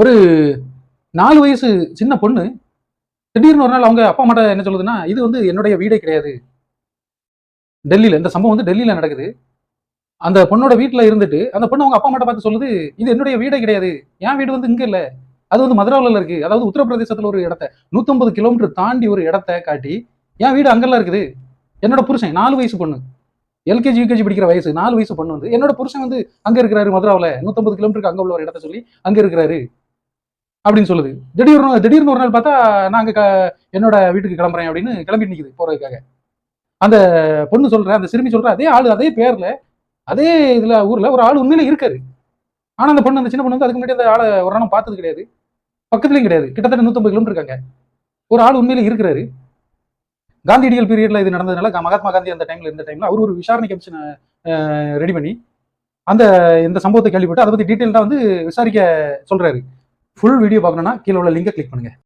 ஒரு நாலு வயசு சின்ன பொண்ணு திடீர்னு ஒரு நாள் அவங்க அப்பா அம்மாட்ட என்ன சொல்லுதுன்னா இது வந்து என்னுடைய வீடே கிடையாது. டெல்லியில் இந்த சம்பவம் வந்து டெல்லியில் நடக்குது. அந்த பொண்ணோட வீட்டில் இருந்துட்டு அந்த பொண்ணு அவங்க அப்பா அம்மாட்ட பார்த்து சொல்லுது இது என்னுடைய வீடே கிடையாது. என் வீடு வந்து இங்கே இல்லை. அது வந்து மதுராவில் இருக்கு. அதாவது உத்தரப்பிரதேசத்தில் ஒரு இடத்த. 150 கிலோமீட்டர் தாண்டி ஒரு இடத்த காட்டி என் வீடு அங்கெல்லாம் இருக்குது. என்னோட புருஷன் நாலு வயசு பொண்ணு. எல்கேஜி யூகேஜி படிக்கிற வயசு நாலு வயசு பொண்ணு வந்து என்னோட புருஷன் வந்து அங்கே இருக்கிறாரு மதுராவில். 150 கிலோமீட்டருக்கு அங்கே உள்ள ஒரு இடத்த சொல்லி அங்கே இருக்கிறாரு. அப்படின்னு சொல்லுது. திடீர்னு திடீர்னு ஒரு நாள் பார்த்தா நான் அங்கே க- என்னோட வீட்டுக்கு கிளம்புறேன் அப்படின்னு கிளம்பி நிற்கிது போறதுக்காக. அந்த பொண்ணு சொல்ற அந்த சிறுமி சொல்ற அதே ஆள் அதே பேர்ல அதே இதுல ஊர்ல ஒரு ஆள் உண்மையில இருக்காரு. ஆனா அந்த பொண்ணு அந்த சின்ன பொண்ணு வந்து அதுக்கு முன்னாடி அந்த ஆளை ஒரு நாளும் பார்த்தது கிடையாது. பக்கத்துலேயும் கிடையாது. கிட்டத்தட்ட 150 கிலோமீட்டர் இருக்காங்க. ஒரு ஆள் உண்மையில இருக்கிறாரு. காந்தியடிகள் பீரியட்ல இது நடந்ததுனால மகாத்மா காந்தி அந்த டைம்ல இருந்த டைம்ல அவர் ஒரு விசாரணை கமிஷனை ரெடி பண்ணி அந்த இந்த சம்பவத்தை கேள்விப்பட்டு அதை பத்தி டீட்டெயில்டா வந்து விசாரிக்க சொல்றாரு. ஃபுல் வீடியோ பார்க்கணும்னா கீழே உள்ள லிங்கை கிளிக் பண்ணுங்கள்